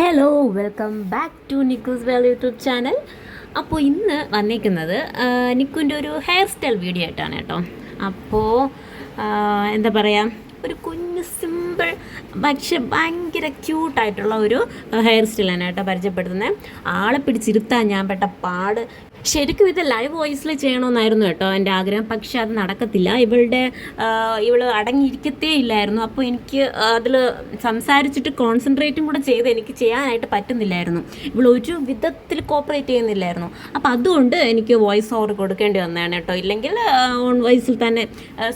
Hello welcome back to Nikkus world YouTube channel അപ്പോൾ ഇന്ന് വന്നിരിക്കുന്നത് നിക്കുന്റെ ഒരു ഹെയർ സ്റ്റൈൽ വീഡിയോ ആയിട്ടാണ് കേട്ടോ. അപ്പോൾ എന്താ പറയുക ഒരു കുഞ്ഞ് സിമ്പിൾ പക്ഷെ ഭയങ്കര ക്യൂട്ടായിട്ടുള്ള ഒരു ഹെയർ സ്റ്റൈലാണ് കേട്ടോ പരിചയപ്പെടുത്തുന്നത്. ആളെ പിടിച്ചിരുത്താൻ ഞാൻ പെട്ട പാട് ശരിക്കും ഇത് ലൈവ് വോയിസിൽ ചെയ്യണമെന്നായിരുന്നു കേട്ടോ എന്റെ ആഗ്രഹം. പക്ഷെ അത് നടക്കത്തില്ല. ഇവളുടെ ഇവൾ അടങ്ങിയിരിക്കത്തേ ഇല്ലായിരുന്നു. അപ്പോൾ എനിക്ക് അതിൽ സംസാരിച്ചിട്ട് കോൺസെൻട്രേറ്റും കൂടെ ചെയ്ത് എനിക്ക് ചെയ്യാനായിട്ട് പറ്റുന്നില്ലായിരുന്നു. ഇവൾ ഒരു വിധത്തിൽ കോപ്പറേറ്റ് ചെയ്യുന്നില്ലായിരുന്നു. അപ്പോൾ അതുകൊണ്ട് എനിക്ക് വോയിസ് ഓവർ കൊടുക്കേണ്ടി വന്നതാണ് കേട്ടോ. ഇല്ലെങ്കിൽ ഓൺ വോയിസിൽ തന്നെ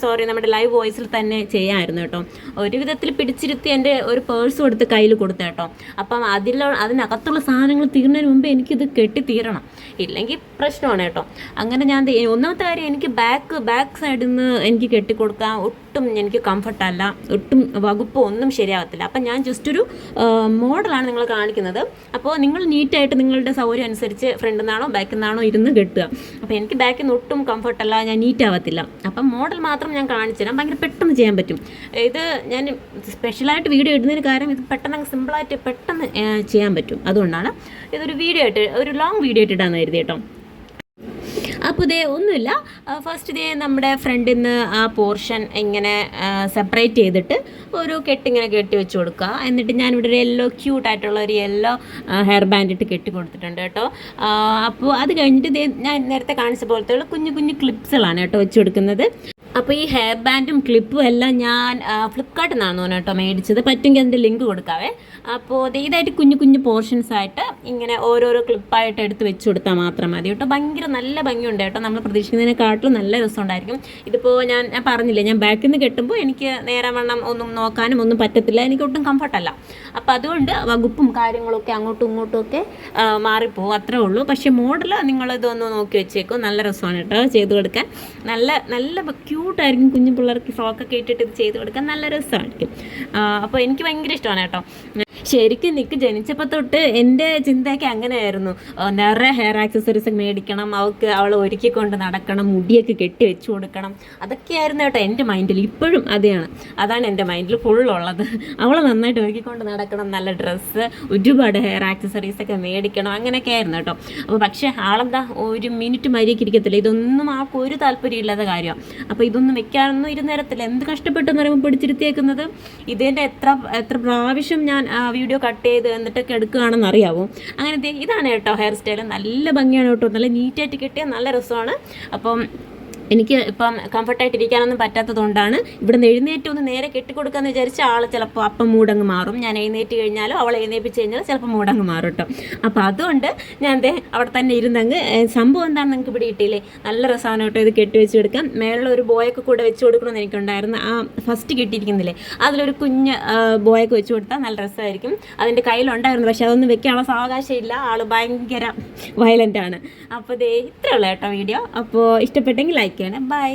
സോറി നമ്മുടെ ലൈവ് വോയിസിൽ തന്നെ ചെയ്യാമായിരുന്നു കേട്ടോ. ഒരു വിധത്തിൽ പിടിച്ചിരുത്തി എന്റെ ഒരു പേഴ്സ് കൊടുത്ത് കയ്യിൽ കൊടുത്തു കേട്ടോ. അപ്പം അതിലുള്ള അതിനകത്തുള്ള സാധനങ്ങൾ തീർന്നതിന് മുമ്പ് എനിക്കിത് കെട്ടി തീരണം ഇല്ലെങ്കിൽ പ്രശ്നമാണ് കേട്ടോ. അങ്ങനെ ഞാൻ ഒന്നാമത്തെ കാര്യം എനിക്ക് ബാക്ക് ബാക്ക് സൈഡിൽ നിന്ന് എനിക്ക് കെട്ടിക്കൊടുക്കാൻ ഒട്ടും എനിക്ക് കംഫർട്ടല്ല ഒട്ടും വകുപ്പ് ഒന്നും ശരിയാകത്തില്ല അപ്പം ഞാൻ ജസ്റ്റ് ഒരു മോഡലാണ് നിങ്ങൾ കാണിക്കുന്നത്. അപ്പോൾ നിങ്ങൾ നീറ്റായിട്ട് നിങ്ങളുടെ സൗകര്യം അനുസരിച്ച് ഫ്രണ്ടിൽ നിന്നാണോ ബാക്കിൽ നിന്നാണോ ഇരുന്ന് കെട്ടുക. അപ്പോൾ എനിക്ക് ബാക്കിൽ നിന്ന് ഒട്ടും കംഫർട്ടല്ല ഞാൻ നീറ്റ് ആവത്തില്ല. അപ്പം മോഡൽ മാത്രം ഞാൻ കാണിച്ചു തരാം ഭയങ്കര പെട്ടെന്ന് ചെയ്യാൻ പറ്റും. ഇത് ഞാൻ സ്പെഷ്യലായിട്ട് വീഡിയോ ഇടുന്നതിന് കാരണം ഇത് പെട്ടെന്ന് സിമ്പിളായിട്ട് പെട്ടെന്ന് ചെയ്യാൻ പറ്റും. അതുകൊണ്ടാണ് ഇതൊരു വീഡിയോ ആയിട്ട് ഒരു ലോങ് വീഡിയോ ആയിട്ട് ഇടാമെന്ന് കരുതി കേട്ടോ അപ്പോൾ ഇതേ ഒന്നുമില്ല. ഫസ്റ്റ് ഇതേ നമ്മുടെ ഫ്രണ്ടിൽ നിന്ന് ആ പോർഷൻ ഇങ്ങനെ സെപ്പറേറ്റ് ചെയ്തിട്ട് ഒരു കെട്ടിങ്ങനെ കെട്ടി വെച്ച് കൊടുക്കുക എന്നിട്ട് ഞാനിവിടെ ഒരു യെല്ലോ ക്യൂട്ടായിട്ടുള്ള ഒരു യെല്ലോ ഹെയർ ബാൻഡ് ഇട്ട് കെട്ടി കൊടുത്തിട്ടുണ്ട് കേട്ടോ. അപ്പോൾ അത് കഴിഞ്ഞിട്ട് ഇതേ ഞാൻ നേരത്തെ കാണിച്ച പോലത്തെ ഉള്ള കുഞ്ഞു കുഞ്ഞു ക്ലിപ്സുകളാണ് കേട്ടോ വെച്ച് കൊടുക്കുന്നത്. അപ്പോൾ ഈ ഹെയർ ബാൻഡും ക്ലിപ്പും എല്ലാം ഞാൻ ഫ്ലിപ്കാർട്ടിൽ നിന്നാണ് തോന്നുന്നു കേട്ടോ മേടിച്ചത്. പറ്റുമെങ്കിൽ അതിന്റെ ലിങ്ക് കൊടുക്കാവേ. അപ്പോൾ ഇതായിട്ട് കുഞ്ഞു കുഞ്ഞു പോർഷൻസ് ആയിട്ട് ഇങ്ങനെ ഓരോരോ ക്ലിപ്പായിട്ട് എടുത്ത് വെച്ച് കൊടുത്താൽ മാത്രം മതി കേട്ടോ. ഭയങ്കര നല്ല ഭംഗിയുണ്ട് കേട്ടോ. നമ്മൾ പ്രതീക്ഷിക്കുന്നതിനെക്കാട്ടിലും നല്ല രസമുണ്ടായിരിക്കും. ഇതിപ്പോൾ ഞാൻ ഞാൻ പറഞ്ഞില്ലേ ഞാൻ ബാക്കിൽ നിന്ന് കെട്ടുമ്പോൾ എനിക്ക് നേരെ വണ്ണം ഒന്നും നോക്കാനും ഒന്നും പറ്റത്തില്ല. എനിക്ക് ഒട്ടും കംഫർട്ടല്ല അപ്പോൾ അതുകൊണ്ട് വകുപ്പും കാര്യങ്ങളൊക്കെ അങ്ങോട്ടും ഇങ്ങോട്ടും ഒക്കെ മാറിപ്പോകും അത്രേ ഉള്ളൂ. പക്ഷേ മോഡൽ നിങ്ങൾ ഇതൊന്ന് നോക്കി വെച്ചേക്കും. നല്ല രസമാണ് കേട്ടോ. ചെയ്ത് കൊടുക്കാൻ. നല്ല നല്ല ക്യൂട്ടായിരിക്കും കുഞ്ഞു പിള്ളേർക്ക് ഫ്രോക്കൊക്കെ ഇട്ടിട്ട് ഇത് ചെയ്ത് കൊടുക്കാൻ. നല്ല രസമായിരിക്കും. അപ്പോൾ എനിക്ക് ഭയങ്കര ഇഷ്ടമാണ് കേട്ടോ. ശരിക്കും നിക്ക് ജനിച്ചപ്പോൾ തൊട്ട് എന്റെ ചിന്തയൊക്കെ അങ്ങനെയായിരുന്നു. നിറയെ ഹെയർ ആക്സസറീസ് മേടിക്കണം അവൾക്ക് അവളെ ഒരുക്കിക്കൊണ്ട് നടക്കണം മുടിയൊക്കെ കെട്ടി വെച്ചു കൊടുക്കണം. അതൊക്കെയായിരുന്നു കേട്ടോ എന്റെ മൈൻഡിൽ ഇപ്പോഴും അതെയാണ് അതാണ് എന്റെ മൈൻഡിൽ ഫുള്ളുള്ളത് അവളെ നന്നായിട്ട് ഒരുക്കിക്കൊണ്ട് നടക്കണം നല്ല ഡ്രസ്സ് ഒരുപാട് ഹെയർ ആക്സസറീസ് ഒക്കെ മേടിക്കണം അങ്ങനെയൊക്കെ ആയിരുന്നു കേട്ടോ. അപ്പോൾ പക്ഷേ ആളെന്താ ഒരു മിനിറ്റ് മര്യാദയ്ക്ക് ഇരിക്കത്തില്ല. ഇതൊന്നും ആൾക്ക് ഒരു താല്പര്യം ഇല്ലാത്ത കാര്യമാണ് അപ്പോൾ ഇതൊന്നും വെക്കാനൊന്നും ഇരുന്നേരത്തില്ല എന്ത് കഷ്ടപ്പെട്ടെന്ന് പറയുമ്പോൾ പിടിച്ചിരുത്തിയേക്കുന്നത്? ഇതിന്റെ എത്ര എത്ര പ്രാവശ്യം ഞാൻ വീഡിയോ കട്ട് ചെയ്ത് എന്നിട്ടൊക്കെ എടുക്കുകയാണെന്ന് അറിയാവും? അങ്ങനെ ദേ ഇതാണ് കേട്ടോ ഹെയർ സ്റ്റൈൽ നല്ല ഭംഗിയാണ് കേട്ടോ. നല്ല നീറ്റായിട്ട് കിട്ടിയ നല്ല രസമാണ്. അപ്പം എനിക്ക് ഇപ്പം കംഫർട്ടായിട്ട് ഇരിക്കാനൊന്നും പറ്റാത്തതുകൊണ്ടാണ് ഇവിടെ നിന്ന് എഴുന്നേറ്റ് ഒന്ന് നേരെ കെട്ടിക്കൊടുക്കാന്ന് വിചാരിച്ച ആൾ ചിലപ്പോൾ അപ്പം മൂടങ്ങ് മാറും. ഞാൻ എഴുന്നേറ്റ് കഴിഞ്ഞാലും അവളെ എഴുന്നേപ്പിച്ച് കഴിഞ്ഞാൽ ചിലപ്പോൾ മൂടങ്ങ് മാറും കേട്ടോ. അപ്പോൾ അതുകൊണ്ട് ഞാൻ ദേ അവിടെ തന്നെ ഇരുന്നങ്ങ് സംഭവം എന്താണ് നിങ്ങൾക്ക് ഇവിടെ കിട്ടിയില്ലേ? നല്ല രസമാണ് കേട്ടോ ഇത് കെട്ടി വെച്ച് കൊടുക്കാം മേളിൽ ഒരു ബോയൊക്കെ കൂടെ വെച്ച് കൊടുക്കണമെന്ന് എനിക്കുണ്ടായിരുന്നു. ആ ഫസ്റ്റ് കിട്ടിയിരിക്കുന്നില്ലേ? അതിലൊരു കുഞ്ഞ് ബോയൊക്കെ വെച്ച് കൊടുത്താൽ നല്ല രസമായിരിക്കും. അതിന്റെ കയ്യിലുണ്ടായിരുന്നു പക്ഷേ അതൊന്നും വെക്കാനുള്ള സാവകാശം ഇല്ല ആൾ ഭയങ്കര വയലന്റ് ആണ്. അപ്പോൾ ദേ ഇത്രയുള്ള കേട്ടോ വീഡിയോ അപ്പോൾ ഇഷ്ടപ്പെട്ടെങ്കിൽ ലൈക്ക് ചെയ്യണേ ബൈ